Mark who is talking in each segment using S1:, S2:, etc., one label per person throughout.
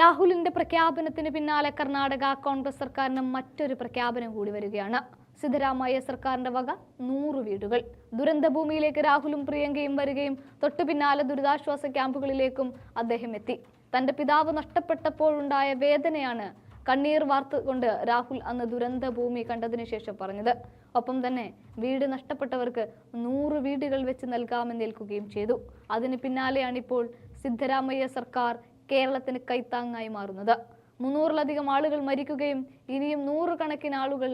S1: രാഹുലിന്റെ പ്രഖ്യാപനത്തിന് പിന്നാലെ കർണാടക കോൺഗ്രസ് സർക്കാരിന് മറ്റൊരു പ്രഖ്യാപനം കൂടി വരികയാണ്. സിദ്ധരാമയ്യ സർക്കാരിന്റെ വക നൂറ് വീടുകൾ. ദുരന്തഭൂമിയിലേക്ക് രാഹുലും പ്രിയങ്കയും വരികയും തൊട്ടു പിന്നാലെ ദുരിതാശ്വാസ ക്യാമ്പുകളിലേക്കും അദ്ദേഹം എത്തി. തന്റെ പിതാവ് നഷ്ടപ്പെട്ടപ്പോഴുണ്ടായ വേദനയാണ് കണ്ണീർ വാർത്തുകൊണ്ട് രാഹുൽ അന്ന് ദുരന്ത ഭൂമി കണ്ടതിനു ശേഷം പറഞ്ഞത്. ഒപ്പം തന്നെ വീട് നഷ്ടപ്പെട്ടവർക്ക് നൂറ് വീടുകൾ വെച്ച് നൽകാമെന്നേൽക്കുകയും ചെയ്തു. അതിന് പിന്നാലെയാണ് ഇപ്പോൾ സിദ്ധരാമയ്യ സർക്കാർ കേരളത്തിന് കൈത്താങ്ങായി മാറുന്നത്. മുന്നൂറിലധികം ആളുകൾ മരിക്കുകയും ഇനിയും നൂറുകണക്കിന് ആളുകൾ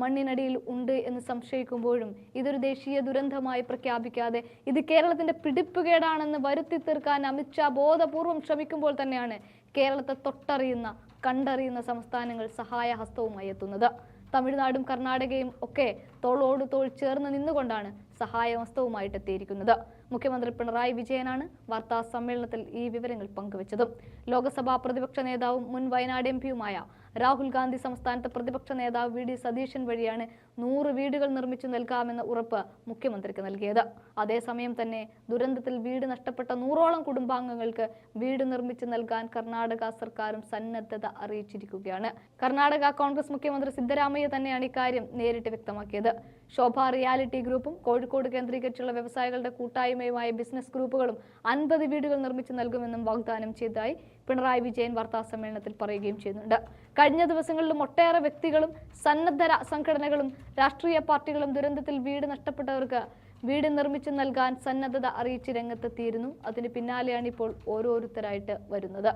S1: മണ്ണിനടിയിൽ ഉണ്ട് എന്ന് സംശയിക്കുമ്പോഴും ഇതൊരു ദേശീയ ദുരന്തമായി പ്രഖ്യാപിക്കാതെ ഇത് കേരളത്തിന്റെ പിടിപ്പുകേടാണെന്ന് വരുത്തി തീർക്കാൻ അമിത്ഷാ ബോധപൂർവം ശ്രമിക്കുമ്പോൾ തന്നെയാണ് കേരളത്തെ തൊട്ടറിയുന്ന കണ്ടറിയുന്ന സംസ്ഥാനങ്ങൾ സഹായഹസ്തവുമായി എത്തുന്നത്. തമിഴ്നാടും കർണാടകയും ഒക്കെ തോളോട് തോൾ ചേർന്ന് നിന്നുകൊണ്ടാണ് സഹായഹസ്തവുമായിട്ട് എത്തിയിരിക്കുന്നത് മുഖ്യമന്ത്രി പിണറായി വിജയനാണ് വാർത്താ സമ്മേളനത്തിൽ ഈ വിവരങ്ങൾ പങ്കുവച്ചതും. ലോക്സഭാ പ്രതിപക്ഷ നേതാവും മുൻ വയനാട് എം പിയുമായ രാഹുൽ ഗാന്ധി സംസ്ഥാനത്തെ പ്രതിപക്ഷ നേതാവ് വി ഡി സതീശൻ വഴിയാണ് നൂറ് വീടുകൾ നിർമ്മിച്ചു നൽകാമെന്ന ഉറപ്പ് മുഖ്യമന്ത്രിക്ക് നൽകിയത്. അതേസമയം തന്നെ ദുരന്തത്തിൽ വീട് നഷ്ടപ്പെട്ട നൂറോളം കുടുംബാംഗങ്ങൾക്ക് വീട് നിർമ്മിച്ചു നൽകാൻ കർണാടക സർക്കാരും സന്നദ്ധത അറിയിച്ചിരിക്കുകയാണ്. കർണാടക കോൺഗ്രസ് മുഖ്യമന്ത്രി സിദ്ധരാമയ്യ തന്നെയാണ് ഇക്കാര്യം നേരിട്ട് വ്യക്തമാക്കിയത്. ശോഭ റിയാലിറ്റി ഗ്രൂപ്പും കോഴിക്കോട് കേന്ദ്രീകരിച്ചുള്ള വ്യവസായികളുടെ കൂട്ടായ്മയുമായ ബിസിനസ് ഗ്രൂപ്പുകളും അൻപത് വീടുകൾ നിർമ്മിച്ചു നൽകുമെന്നും വാഗ്ദാനം ചെയ്തതായി പിണറായി വിജയൻ വാർത്താ സമ്മേളനത്തിൽ പറയുകയും ചെയ്യുന്നുണ്ട്. കഴിഞ്ഞ ദിവസങ്ങളിലും ഒട്ടേറെ വ്യക്തികളും സന്നദ്ധ സംഘടനകളും രാഷ്ട്രീയ പാർട്ടികളും ദുരന്തത്തിൽ വീട് നഷ്ടപ്പെട്ടവർക്ക് വീട് നിർമ്മിച്ചു നൽകാൻ സന്നദ്ധത അറിയിച്ച് രംഗത്തെത്തിയിരുന്നു. അതിന് പിന്നാലെയാണ് ഇപ്പോൾ ഓരോരുത്തരായിട്ട് വരുന്നത്.